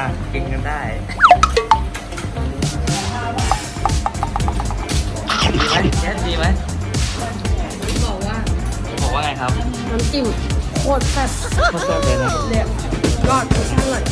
อะกินกันได้ดีไหมแก๊สดีไหมบอกว่าบอกว่าไงครับ น้ำจิ้มโคตรแซ่บโคตรแซ่บเลยนะเลยยอดรสชาติอร่อย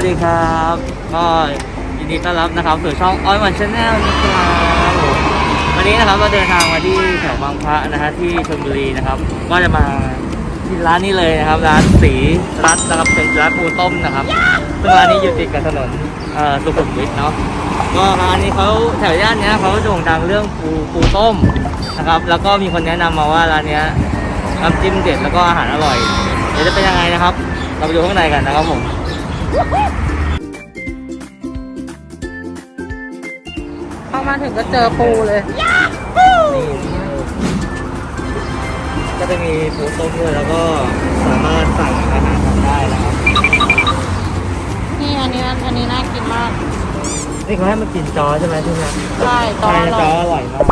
วัสดีครับ ก็ยินดีต้อนรับนะครับสู่ช่องออยวันชาแนลนะครับผมวันนี้นะครับเราเดินทางมาที่แถวบางพระนะฮะที่ชลบุรีนะครับ ก็จะมาที่ร้านนี้เลยนะครับ ร้านสีรัตนะครับเป็นร้านปูต้มนะครับซึ่งร้านนี้อยู่ติดกับถนนสุขุมวิทเนาะก็ร้านนี้เขาแถวย่านเนี้ยเขาโด่งดังเรื่องปูปูต้มนะครับ แล้วก็มีคนแนะนำมาว่าร้านเนี้ยน้ำจิ้มเด็ดแล้วก็อาหารอร่อย เดี๋ยวจะเป็นยังไงนะครับ เราไปดูข้างในกันนะครับผม เข้ามาถึงก็เจอปูเลยนี่ก็จะมีปูต้มด้วยแล้วก็สามารถสั่งอาหารทานได้นะครับ นี่อันนี้อันนี้น่ากินมาก นี่เขาให้มากินจอใช่ไหมที่นี่ใช่ตอนใช่อจร่ออยอร่อยมาก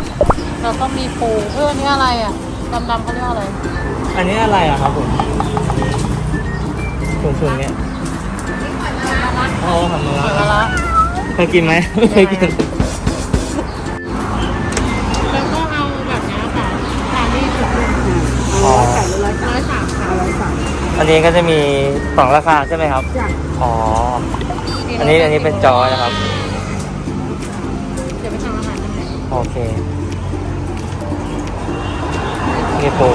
แล้วก็มีปูเอออันนี้อะไรอะดำๆเขาเรียกว่าอะไร อันนี้อะไรอะครับผมส่วนส่วนๆเนี้ย อ๋อทำมาหอยแล้มะวระเคยกินไหมไม่เคยกิน แล้วก็เอาแบบนี้ค่ะจานที่สุดเลยอ๋อ ร้อยร้อยสามค่ะร้อยสามอันนี้ก็จะมีสองราคาใช่ไหมครับ จ้ะอ๋อ อันนี้อันนี้เป็นจอนะครับ เดี๋ยวไปทำอาหารกันไหนโอเค นี่ปู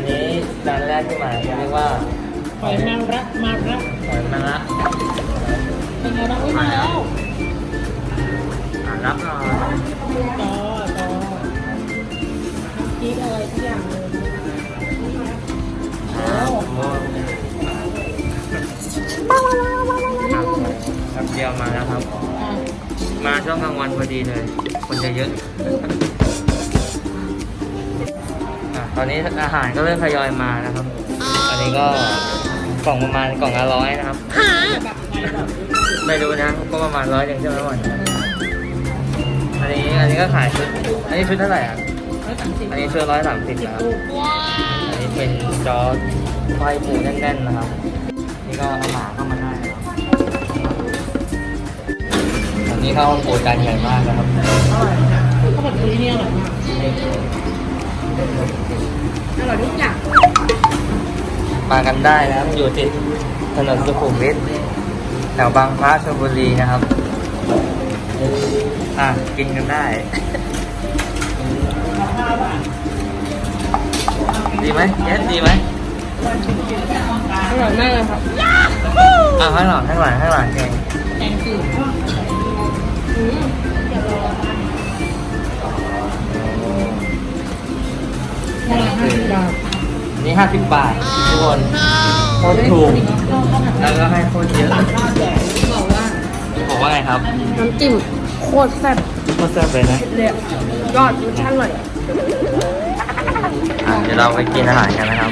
อันนี้ร้านแรกที่มาเรียกว่าหอยนางรมมาระหอยมะระเป็นไงบ้างอุ้ยมาแล้วอ่ารับหน่อยจอจอพริกอะไรทุกอย่างเลยครับครับเดียวมาแล้วครับ มาช่วงกลางวันพอดีเลย คนจะเยอะ ตอนนี้อาหารก็เริ่มทยอยมานะครับ อันนี้ก็กล่องประมาณกล่องละร้อยนะครับแบบไงแบบไม่รู้นะ ก็ประมาณร้อยหนึ่งใช่ไหมก่อนอันนี้อันนี้ก็ขายชุด อันนี้ชุดเท่าไหร่อะร้อยสามสิบอันนี้ชุดร้อยสามสิบนะครับลูกอันนี้เป็นจอไฟปูแน่นๆนะครับ นี่ก็เอาหมาเข้ามาได้นะครับอันนี้ข้าวปูจานใหญ่มากนะครับอร่อยข้าวผัดปูที่นี่อร่อยมาก มากันได้นะครับ อยู่ติดถนนสุขุมวิทแถวบางพระชลบุรีนะครับ อะ กินกันได้ ดีไหมแก๊สดีไหมอร่อยมากเลยครับอะข้างหลังข้างหลังข้างหลังแกงแกงจืดอืม นี่ห้าสิบบาททุกคนโคตรถูก แล้วก็ให้โคตรเยอะบอกว่าบอกว่าไงครับน้ำจิ้มโคตรแซ่บโคตรแซ่บเลยนะเลยยอดรสชาติอร่อยอะเดี๋ยวเราไปกินอาหารกันนะครับ